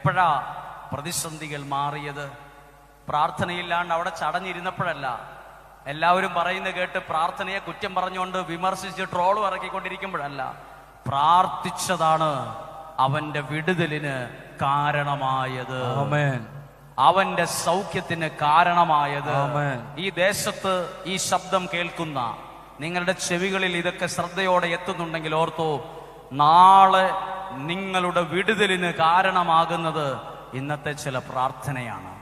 എപ്പോഴാ പ്രതിസന്ധികൾ മാറിയത്? പ്രാർത്ഥനയില്ലാണ്ട് അവിടെ ചടഞ്ഞിരുന്നപ്പോഴല്ല. എല്ലാവരും പറയുന്ന കേട്ട് പ്രാർത്ഥനയെ കുറ്റം പറഞ്ഞുകൊണ്ട് വിമർശിച്ച് ട്രോളും ഇറക്കിക്കൊണ്ടിരിക്കുമ്പോഴല്ല. പ്രാർത്ഥിച്ചതാണ് അവന്റെ വിടുതലിന് കാരണമായത്. അവന്റെ സൗഖ്യത്തിന് കാരണമായത്. ഈ ദേശത്ത് ഈ ശബ്ദം കേൾക്കുന്ന നിങ്ങളുടെ ചെവികളിൽ ഇതൊക്കെ ശ്രദ്ധയോടെ എത്തുന്നുണ്ടെങ്കിൽ ഓർത്തോ നാളെ നിങ്ങളുടെ വിടുതലിന് കാരണമാകുന്നത് ഇന്നത്തെ ചില പ്രാർത്ഥനയാണ്.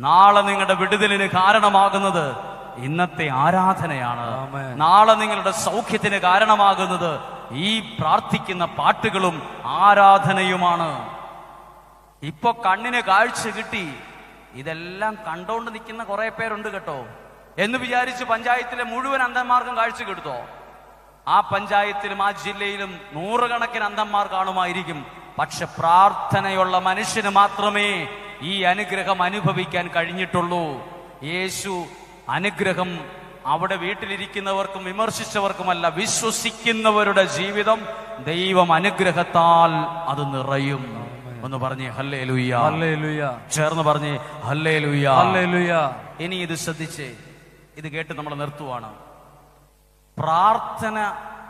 നാളെ നിങ്ങളുടെ വിടുതലിന് കാരണമാകുന്നത് ഇന്നത്തെ ആരാധനയാണ്. നാളെ നിങ്ങളുടെ സൗഖ്യത്തിന് കാരണമാകുന്നത് ഈ പ്രാർത്ഥിക്കുന്ന പാട്ടുകളും ആരാധനയുമാണ്. ഇപ്പൊ കണ്ണിന് കാഴ്ച കിട്ടി. ഇതെല്ലാം കണ്ടോണ്ട് നിൽക്കുന്ന കുറെ പേരുണ്ട് കേട്ടോ. എന്ന് വിചാരിച്ച് പഞ്ചായത്തിലെ മുഴുവൻ അന്ധന്മാർക്കും കാഴ്ച കിട്ടുത്തോ ആ പഞ്ചായത്തിലും ആ ജില്ലയിലും നൂറുകണക്കിന് അന്തന്മാർ കാണുമായിരിക്കും. പക്ഷെ പ്രാർത്ഥനയുള്ള മനുഷ്യന് മാത്രമേ ഈ അനുഗ്രഹം അനുഭവിക്കാൻ കഴിഞ്ഞിട്ടുള്ളൂ. യേശു അനുഗ്രഹം അവിടെ വീട്ടിലിരിക്കുന്നവർക്കും വിമർശിച്ചവർക്കുമല്ല വിശ്വസിക്കുന്നവരുടെ ജീവിതം ദൈവം അനുഗ്രഹത്താൽ അത് നിറയും. ഒന്ന് പറഞ്ഞേ ഹല്ലേ ലുയ്യ ചേർന്ന് പറഞ്ഞേ ഹല്ലേ ലുയ്യ ഇനി ഇത് ശ്രദ്ധിച്ചേ ഇത് കേട്ട് നമ്മൾ നിർത്തുവാണ്. പ്രാർത്ഥന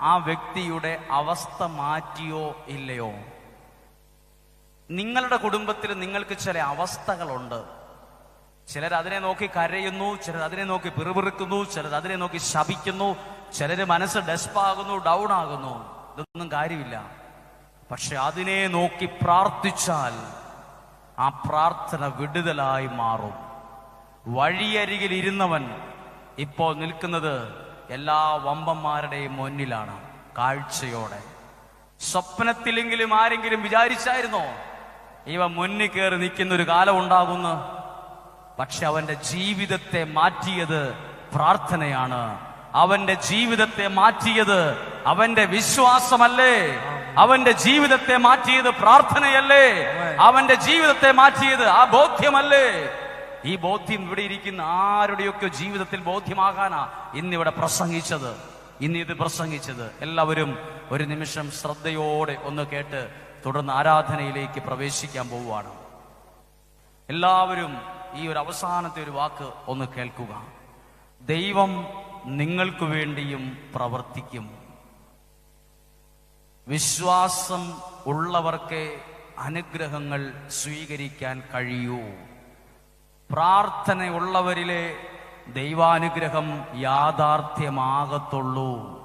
ആ വ്യക്തിയുടെ അവസ്ഥ മാറ്റിയോ ഇല്ലയോ? നിങ്ങളുടെ കുടുംബത്തിൽ നിങ്ങൾക്ക് ചില അവസ്ഥകളുണ്ട്. ചിലർ അതിനെ നോക്കി കരയുന്നു ചിലർ അതിനെ നോക്കി പിറുപിറുക്കുന്നു ചിലർ അതിനെ നോക്കി ശപിക്കുന്നു ചിലർ മനസ്സ് ഡെസ്പാകുന്നു ഡൗൺ ആകുന്നു. ഇതൊന്നും കാര്യമില്ല. പക്ഷെ അതിനെ നോക്കി പ്രാർത്ഥിച്ചാൽ ആ പ്രാർത്ഥന വിടുതലായി മാറും. വഴിയരികിൽ ഇരുന്നവൻ ഇപ്പോൾ നിൽക്കുന്നത് എല്ലാ വമ്പന്മാരുടെയും മുന്നിലാണ് കാഴ്ചയോടെ. സ്വപ്നത്തിലെങ്കിലും ആരെങ്കിലും വിചാരിച്ചായിരുന്നോ? ഇവ മുന്നിൽ കയറി നിൽക്കുന്ന ഒരു കാലം ഉണ്ടാകുന്നു. പക്ഷെ അവന്റെ ജീവിതത്തെ മാറ്റിയത് പ്രാർത്ഥനയാണ്. അവന്റെ ജീവിതത്തെ മാറ്റിയത് അവന്റെ വിശ്വാസമല്ലേ? അവന്റെ ജീവിതത്തെ മാറ്റിയത് പ്രാർത്ഥനയല്ലേ? അവന്റെ ജീവിതത്തെ മാറ്റിയത് ആ ബോധ്യമല്ലേ? ഈ ബോധ്യം ഇവിടെ ഇരിക്കുന്ന ആരുടെയൊക്കെ ജീവിതത്തിൽ ബോധ്യമാകാനാ ഇന്നിവിടെ പ്രസംഗിച്ചത്? ഇന്ന് ഇത് പ്രസംഗിച്ചത്. എല്ലാവരും ഒരു നിമിഷം ശ്രദ്ധയോടെ ഒന്ന് കേട്ട് തുടർന്ന് ആരാധനയിലേക്ക് പ്രവേശിക്കാൻ പോവുകയാണ്. എല്ലാവരും ഈ ഒരു അവസാനത്തെ ഒരു വാക്ക് ഒന്ന് കേൾക്കുക. ദൈവം നിങ്ങൾക്ക് വേണ്ടിയും പ്രവർത്തിക്കും. വിശ്വാസം ഉള്ളവർക്ക് അനുഗ്രഹങ്ങൾ സ്വീകരിക്കാൻ കഴിയൂ. പ്രാർത്ഥനയുള്ളവരിലെ ദൈവാനുഗ്രഹം യാഥാർത്ഥ്യമാകത്തുള്ളൂ.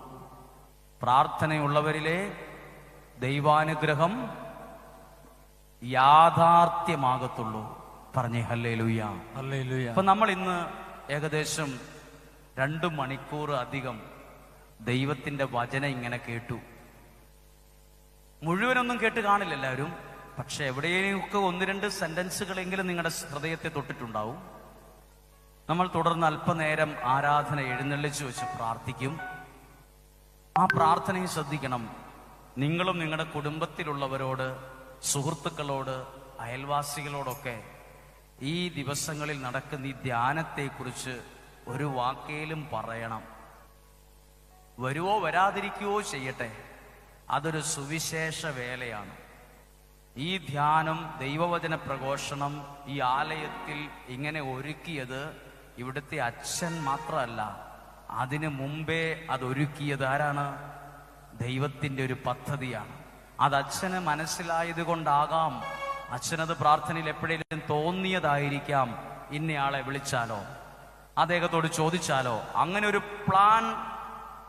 പ്രാർത്ഥനയുള്ളവരിലെ ദൈവാനുഗ്രഹം യാഥാർത്ഥ്യമാകത്തുള്ളൂ. പറഞ്ഞേ ഹല്ലേ ലുയ്യ ഹല്ലേലൂയ. അപ്പൊ നമ്മൾ ഇന്ന് ഏകദേശം രണ്ടു മണിക്കൂർ അധികം ദൈവത്തിന്റെ വചന ഇങ്ങനെ കേട്ടു. മുഴുവനൊന്നും കേട്ട് കാണില്ല എല്ലാവരും. പക്ഷെ എവിടെയൊക്കെ ഒന്ന് രണ്ട് സെന്റൻസുകളെങ്കിലും നിങ്ങളുടെ ഹൃദയത്തെ തൊട്ടിട്ടുണ്ടാവും. നമ്മൾ തുടർന്ന് അല്പനേരം ആരാധന എഴുന്നള്ളിച്ചു വെച്ച് പ്രാർത്ഥിക്കും. ആ പ്രാർത്ഥനയും ശ്രദ്ധിക്കണം. നിങ്ങളും നിങ്ങളുടെ കുടുംബത്തിലുള്ളവരോട് സുഹൃത്തുക്കളോട് അയൽവാസികളോടൊക്കെ ഈ ദിവസങ്ങളിൽ നടക്കുന്ന ഈ ധ്യാനത്തെക്കുറിച്ച് ഒരു വാക്കേലും പറയണം. വരുവോ വരാതിരിക്കുവോ ചെയ്യട്ടെ. അതൊരു സുവിശേഷ വേലയാണ്. ഈ ധ്യാനം ദൈവവചന പ്രഘോഷണം ഈ ആലയത്തിൽ ഇങ്ങനെ ഒരുക്കിയത് ഇവിടുത്തെ അച്ഛൻ മാത്രമല്ല. അതിനു മുമ്പേ അതൊരുക്കിയത് ആരാണ്? ദൈവത്തിന്റെ ഒരു പദ്ധതിയാണ്. അത് അച്ഛന് മനസ്സിലായത് കൊണ്ടാകാം അച്ഛനത് പ്രാർത്ഥനയിൽ എപ്പോഴേലും തോന്നിയതായിരിക്കാം. ഇന്നയാളെ വിളിച്ചാലോ? അദ്ദേഹത്തോട് ചോദിച്ചാലോ? അങ്ങനെ ഒരു പ്ലാൻ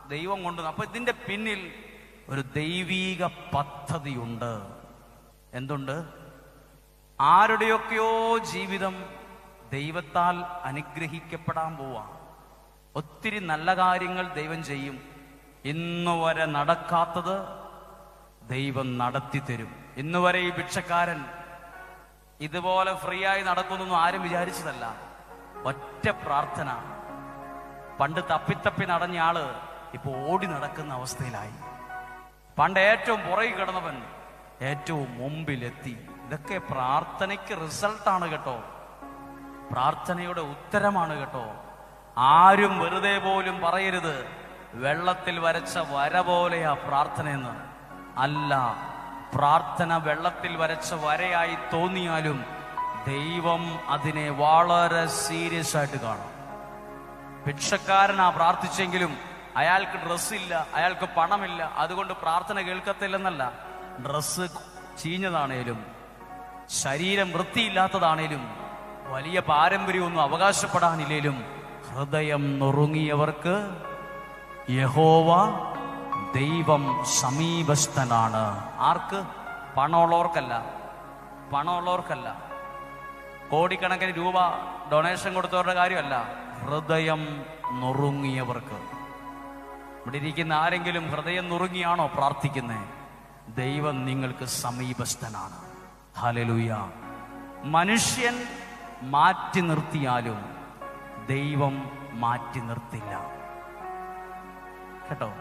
ദൈവം കൊണ്ടു അപ്പൊ ഇതിന്റെ പിന്നിൽ ഒരു ദൈവീക പദ്ധതിയുണ്ട്. എന്തുണ്ട്? ആരുടെയൊക്കെയോ ജീവിതം ദൈവത്താൽ അനുഗ്രഹിക്കപ്പെടാൻ പോവാ. ഒത്തിരി നല്ല കാര്യങ്ങൾ ദൈവം ചെയ്യും. ഇന്നു വരെ നടക്കാത്തത് ദൈവം നടത്തി തരും ഇന്നു വരെ ഈ ഭിക്ഷക്കാരൻ ഇതുപോലെ ഫ്രീ ആയി നടക്കുന്നൊന്നും ആരും വിചാരിച്ചതല്ല. ഒറ്റ പ്രാർത്ഥന. പണ്ട് തപ്പിത്തപ്പി നടഞ്ഞ ആൾ ഇപ്പൊ ഓടി നടക്കുന്ന അവസ്ഥയിലായി. പണ്ട് ഏറ്റവും പുറകിൽ കിടന്നവൻ ഏറ്റവും മുമ്പിലെത്തി. ഇതൊക്കെ പ്രാർത്ഥനയ്ക്ക് റിസൾട്ടാണ് കേട്ടോ. പ്രാർത്ഥനയുടെ ഉത്തരമാണ് കേട്ടോ. ആരും വെറുതെ പോലും പറയരുത്. വെള്ളത്തിൽ വരച്ച വര പോലെയാ പ്രാർത്ഥനയെന്ന്. അല്ല പ്രാർത്ഥന വെള്ളത്തിൽ വരച്ച വരയായി തോന്നിയാലും ദൈവം അതിനെ വളരെ സീരിയസ് ആയിട്ട് കാണും. ഭിക്ഷക്കാരനാ പ്രാർത്ഥിച്ചെങ്കിലും അയാൾക്ക് ഡ്രസ്സില്ല അയാൾക്ക് പണമില്ല. അതുകൊണ്ട് പ്രാർത്ഥന കേൾക്കത്തില്ലെന്നല്ല. ഡ്രസ്സ് ചീഞ്ഞതാണേലും ശരീരം വൃത്തിയില്ലാത്തതാണേലും വലിയ പാരമ്പര്യമൊന്നും അവകാശപ്പെടാനില്ലേലും ഹൃദയം നുറുങ്ങിയവർക്ക് യഹോവ ദൈവം സമീപസ്ഥനാണ്. ആർക്ക്? പണമുള്ളവർക്കല്ല. പണമുള്ളവർക്കല്ല. കോടിക്കണക്കിന് രൂപ ഡൊണേഷൻ കൊടുത്തവരുടെ കാര്യമല്ല ഹൃദയം നുറുങ്ങിയവർക്ക്. ഇവിടെ ഇരിക്കുന്ന ആരെങ്കിലും ഹൃദയം നുറുങ്ങിയാണോ പ്രാർത്ഥിക്കുന്നത് ദൈവം നിങ്ങൾക്ക് സമീപസ്ഥനാണ്. ഹലലുയ മനുഷ്യൻ മാറ്റി നിർത്തിയാലും ദൈവം മാറ്റി നിർത്തില്ല. കേട്ടോ?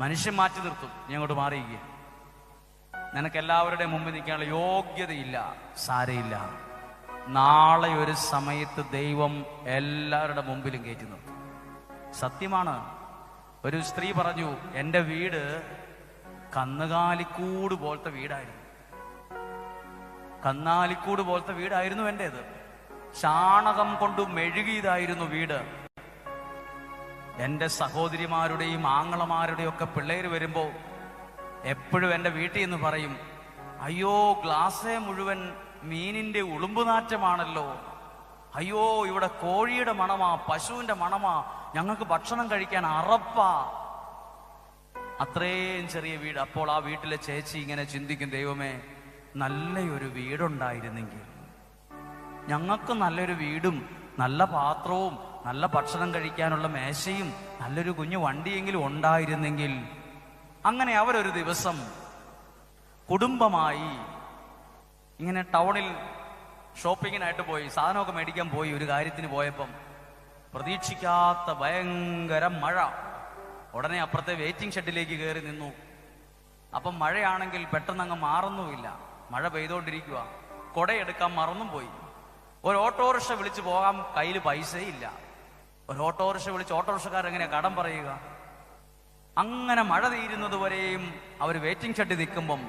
മനുഷ്യൻ മാറ്റി നിർത്തും. ഞാൻ അങ്ങോട്ട് മാറിയിരിക്കുക നിനക്ക് എല്ലാവരുടെയും മുമ്പിൽ നിൽക്കാനുള്ള യോഗ്യതയില്ല സാരയില്ല. നാളെ ഒരു സമയത്ത് ദൈവം എല്ലാവരുടെ മുമ്പിലും കയറ്റി നിർത്തും. സത്യമാണ്. ഒരു സ്ത്രീ പറഞ്ഞു എന്റെ വീട് കന്നുകാലിക്കൂട് പോലത്തെ വീടായിരുന്നു. കന്നാലിക്കൂട് പോലത്തെ വീടായിരുന്നു എന്റേത് ചാണകം കൊണ്ട് മെഴുകിയതായിരുന്നു വീട്. എന്റെ സഹോദരിമാരുടെയും ആങ്ങളമാരുടെയും ഒക്കെ പിള്ളേർ വരുമ്പോൾ എപ്പോഴും എന്റെ വീട്ടിൽ നിന്ന് പറയും അയ്യോ ഗ്ലാസേ മുഴുവൻ മീനിന്റെ ഉളുമ്പുനാറ്റമാണല്ലോ അയ്യോ ഇവിടെ കോഴിയുടെ മണമാ പശുവിന്റെ മണമാ ഞങ്ങൾക്ക് ഭക്ഷണം കഴിക്കാൻ അറപ്പാ. അത്രയും ചെറിയ വീട്. അപ്പോൾ ആ വീട്ടിലെ ചേച്ചി ഇങ്ങനെ ചിന്തിക്കും ദൈവമേ നല്ലൊരു വീടുണ്ടായിരുന്നെങ്കിൽ ഞങ്ങൾക്ക് നല്ലൊരു വീടും നല്ല പാത്രവും നല്ല ഭക്ഷണം കഴിക്കാനുള്ള മേശയും നല്ലൊരു കുഞ്ഞു വണ്ടിയെങ്കിലും ഉണ്ടായിരുന്നെങ്കിൽ അങ്ങനെ അവരൊരു ദിവസം കുടുംബമായി ഇങ്ങനെ ടൗണിൽ ഷോപ്പിങ്ങിനായിട്ട് പോയി സാധനമൊക്കെ മേടിക്കാൻ പോയി ഒരു കാര്യത്തിന് പോയപ്പം പ്രതീക്ഷിക്കാത്ത ഭയങ്കര മഴ. ഉടനെ അപ്പുറത്തെ വെയിറ്റിംഗ് ഷെഡിലേക്ക് കയറി നിന്നു. അപ്പം മഴയാണെങ്കിൽ പെട്ടെന്ന് അങ്ങ് മാറുന്നുമില്ല. മഴ പെയ്തുകൊണ്ടിരിക്കുക കൊടയെടുക്കാൻ മറന്നും പോയി. ഒരു ഓട്ടോറിക്ഷ വിളിച്ച് പോകാൻ കയ്യിൽ പൈസയില്ല ഒരു ഓട്ടോറിക്ഷ വിളിച്ച് ഓട്ടോറിക്ഷക്കാരെങ്ങനെയാ കടം പറയുക? അങ്ങനെ മഴ തീരുന്നത് വരെയും അവർ വെയിറ്റിംഗ് ഷെഡ് നിൽക്കുമ്പം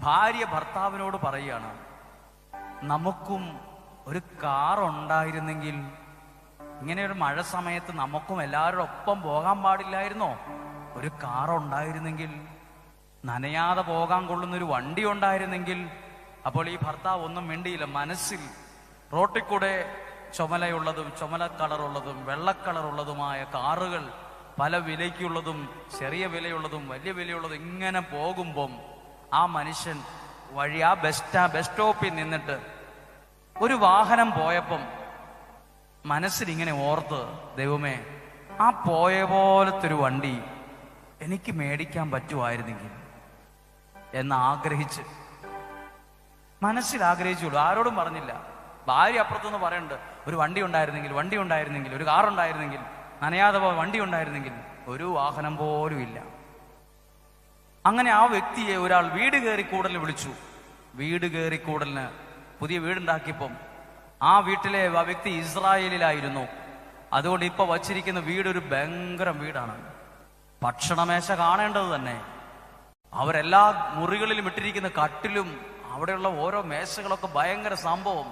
ഭാര്യ ഭർത്താവിനോട് പറയുകയാണ് നമുക്കും ഒരു കാർ ഉണ്ടായിരുന്നെങ്കിൽ ഇങ്ങനെ ഒരു മഴ സമയത്ത് നമുക്കും എല്ലാവരുടെ ഒപ്പം പോകാൻ പാടില്ലായിരുന്നോ? ഒരു കാർ ഉണ്ടായിരുന്നെങ്കിൽ നനയാതെ പോകാൻ കൊള്ളുന്ന ഒരു വണ്ടി ഉണ്ടായിരുന്നെങ്കിൽ അപ്പോൾ ഈ ഭർത്താവ് ഒന്നും മിണ്ടിയില്ല. മനസ്സിൽ റോട്ടിൽ കൂടെ ചുമലയുള്ളതും ചുമല കളറുള്ളതും വെള്ള കളറുള്ളതുമായ കാറുകൾ പല വിലയ്ക്കുള്ളതും ചെറിയ വിലയുള്ളതും വലിയ വിലയുള്ളതും ഇങ്ങനെ പോകുമ്പം ആ മനുഷ്യൻ വഴി ആ ബസ് സ്റ്റാ ബസ് സ്റ്റോപ്പിൽ നിന്നിട്ട് ഒരു വാഹനം പോയപ്പം മനസ്സിലിങ്ങനെ ഓർത്ത് ദൈവമേ ആ പോയ പോലത്തെ ഒരു വണ്ടി എനിക്ക് മേടിക്കാൻ പറ്റുമായിരുന്നെങ്കിൽ എന്ന് ആഗ്രഹിച്ച് മനസ്സിൽ ആഗ്രഹിച്ചുള്ളൂ ആരോടും പറഞ്ഞില്ല. ഭാര്യ അപ്പുറത്തുനിന്ന് പറയണ്ട് ഒരു വണ്ടി ഉണ്ടായിരുന്നെങ്കിൽ വണ്ടി ഉണ്ടായിരുന്നെങ്കിൽ ഒരു കാർ ഉണ്ടായിരുന്നെങ്കിൽ നനയാതെ വണ്ടി ഉണ്ടായിരുന്നെങ്കിൽ ഒരു വാഹനം പോലും ഇല്ല. അങ്ങനെ ആ വ്യക്തിയെ ഒരാൾ വീട് കയറി കൂടലിന് വിളിച്ചു. വീട് കയറി കൂടലിന് പുതിയ വീടുണ്ടാക്കിയപ്പം ആ വീട്ടിലെ ആ വ്യക്തി ഇസ്രായേലിലായിരുന്നു. അതുകൊണ്ട് ഇപ്പൊ വച്ചിരിക്കുന്ന വീട് ഒരു ഭയങ്കര വീടാണ്. ഭക്ഷണമേശ കാണേണ്ടത് തന്നെ. അവരെല്ലാ മുറികളിലും ഇട്ടിരിക്കുന്ന കട്ടിലും അവിടെയുള്ള ഓരോ മേശകളൊക്കെ ഭയങ്കര സംഭവം.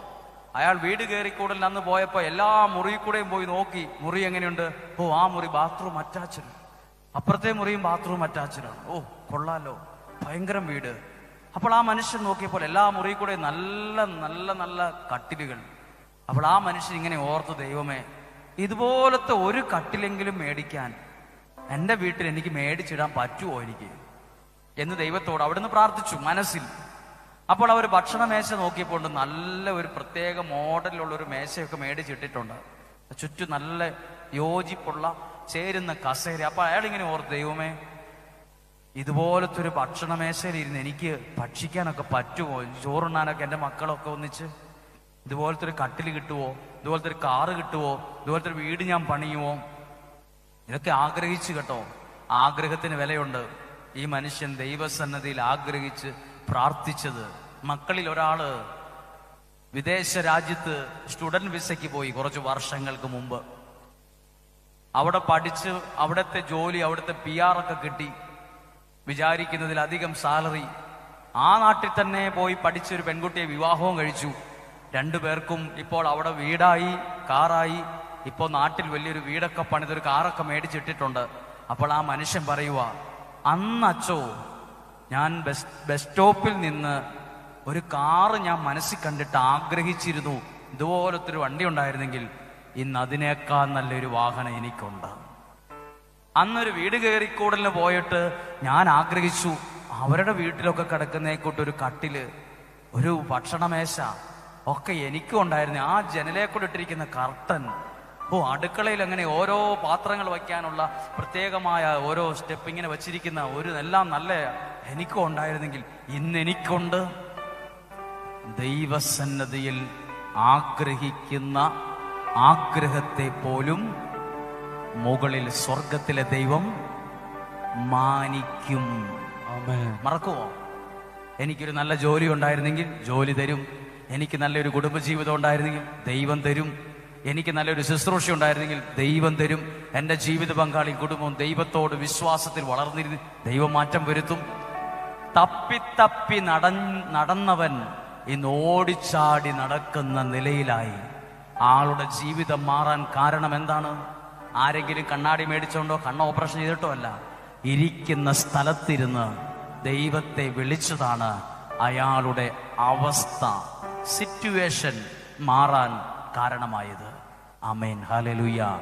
അയാൾ വീട് കയറിക്കൂടലിൽ അന്ന് പോയപ്പോ എല്ലാ മുറി കൂടെയും പോയി നോക്കി മുറി എങ്ങനെയുണ്ട്? ഓ ആ മുറി ബാത്റൂം അറ്റാച്ച്ഡ്. അപ്പുറത്തെ മുറിയും ബാത്റൂം അറ്റാച്ച്ഡാണ് ഓ കൊള്ളാലോ. ഭയങ്കരം വീട്. അപ്പോൾ ആ മനുഷ്യൻ നോക്കിയപ്പോൾ എല്ലാ മുറി കൂടെ നല്ല നല്ല നല്ല കട്ടിലുകൾ. അപ്പോൾ ആ മനുഷ്യൻ ഇങ്ങനെ ഓർത്തു ദൈവമേ ഇതുപോലത്തെ ഒരു കട്ടിലെങ്കിലും മേടിക്കാൻ എന്റെ വീട്ടിൽ എനിക്ക് മേടിച്ചിടാൻ പറ്റുമോ എനിക്ക്? എന്ന് ദൈവത്തോട് അവിടുന്ന് പ്രാർത്ഥിച്ചു മനസ്സിൽ. അപ്പോൾ അവർ ഭക്ഷണ മേശ നോക്കിയപ്പോൾ നല്ല ഒരു പ്രത്യേക മോഡലിലുള്ള ഒരു മേശയൊക്കെ മേടിച്ചിട്ടിട്ടുണ്ട്. ചുറ്റും നല്ല യോജിപ്പുള്ള ചേരുന്ന കസേര. അപ്പൊ അയാൾ ഇങ്ങനെ ഓർത്ത് ദൈവമേ ഇതുപോലത്തെ ഒരു ഭക്ഷണ മേശയിൽ ഇരുന്ന് എനിക്ക് ഭക്ഷിക്കാനൊക്കെ പറ്റുമോ? ചോറുണ്ണാനൊക്കെ എന്റെ മക്കളൊക്കെ ഒന്നിച്ച് ഇതുപോലത്തെ ഒരു കട്ടിൽ കിട്ടുമോ ഇതുപോലത്തെ ഒരു കാറ് കിട്ടുമോ ഇതുപോലത്തെ ഒരു വീട് ഞാൻ പണിയുമോ ഇതൊക്കെ ആഗ്രഹിച്ചു കേട്ടോ. ആഗ്രഹത്തിന് വിലയുണ്ട്. ഈ മനുഷ്യൻ ദൈവസന്നദ്ധിയിൽ ആഗ്രഹിച്ച് പ്രാർത്ഥിച്ചത്. മക്കളിൽ ഒരാൾ വിദേശ രാജ്യത്ത് സ്റ്റുഡന്റ് വിസയ്ക്ക് പോയി കുറച്ച് വർഷങ്ങൾക്ക് മുമ്പ്. അവിടെ പഠിച്ച് അവിടുത്തെ ജോലി അവിടുത്തെ പി ആർ ഒക്കെ കിട്ടി. വിചാരിക്കുന്നതിലധികം സാലറി. ആ നാട്ടിൽ തന്നെ പോയി പഠിച്ചൊരു പെൺകുട്ടിയെ വിവാഹവും കഴിച്ചു. രണ്ടു പേർക്കും ഇപ്പോൾ അവിടെ വീടായി കാറായി. ഇപ്പോൾ നാട്ടിൽ വലിയൊരു വീടൊക്കെ പണിതൊരു കാറൊക്കെ മേടിച്ചിട്ടിട്ടുണ്ട്. അപ്പോൾ ആ മനുഷ്യൻ പറയുക അന്ന് അച്ചോ ഞാൻ ബസ് ബസ് സ്റ്റോപ്പിൽ നിന്ന് ഒരു കാറ് ഞാൻ മനസ്സിൽ കണ്ടിട്ട് ആഗ്രഹിച്ചിരുന്നു. ഇതുപോലത്തെ ഒരു വണ്ടി ഉണ്ടായിരുന്നെങ്കിൽ ഇന്ന് അതിനേക്കാൾ നല്ലൊരു വാഹനം എനിക്കുണ്ട്. അന്നൊരു വീട് കയറിക്കൂടലിന് പോയിട്ട് ഞാൻ ആഗ്രഹിച്ചു. അവരുടെ വീട്ടിലൊക്കെ കിടക്കുന്നേക്കൂട്ട് ഒരു കട്ടിൽ ഒരു ഭക്ഷണമേശ. ഒക്കെ എനിക്കും ഉണ്ടായിരുന്നു. ആ ജനലെ കൂടെ ഇട്ടിരിക്കുന്ന കർട്ടൻ ഓ അടുക്കളയിൽ അങ്ങനെ ഓരോ പാത്രങ്ങൾ വയ്ക്കാനുള്ള പ്രത്യേകമായ ഓരോ സ്റ്റെപ്പ് ഇങ്ങനെ വെച്ചിരിക്കുന്ന ഒരു എല്ലാം നല്ല എനിക്കും ഉണ്ടായിരുന്നെങ്കിൽ ഇന്ന് എനിക്കുണ്ട്. ദൈവസന്നതിയിൽ ആഗ്രഹിക്കുന്ന ആഗ്രഹത്തെ പോലും മുകളിൽ സ്വർഗത്തിലെ ദൈവം മാനിക്കും. മറക്കുമോ എനിക്കൊരു നല്ല ജോലി ഉണ്ടായിരുന്നെങ്കിൽ ജോലി തരും. എനിക്ക് നല്ലൊരു കുടുംബജീവിതം ഉണ്ടായിരുന്നെങ്കിൽ ദൈവം തരും. എനിക്ക് നല്ലൊരു ശുശ്രൂഷ ഉണ്ടായിരുന്നെങ്കിൽ ദൈവം തരും. എന്റെ ജീവിത പങ്കാളി കുടുംബം ദൈവത്തോട് വിശ്വാസത്തിൽ വളർന്നിരുന്നു ദൈവം മാറ്റം വരുത്തും. തപ്പിത്തപ്പി നട നടന്നവൻ ഇന്ന് ഓടിച്ചാടി നടക്കുന്ന നിലയിലായി. ആളുടെ ജീവിതം മാറാൻ കാരണം എന്താണ്? ആരെങ്കിലും കണ്ണാടി മേടിച്ചോണ്ടോ കണ്ണ ഓപ്പറേഷൻ ചെയ്തിട്ടോ അല്ല. ഇരിക്കുന്ന സ്ഥലത്തിരുന്ന് ദൈവത്തെ വിളിച്ചതാണ് അയാളുടെ അവസ്ഥ. സിറ്റുവേഷൻ മാറാൻ കാരണമായത്. അമേൻ ഹാലലുയ്യ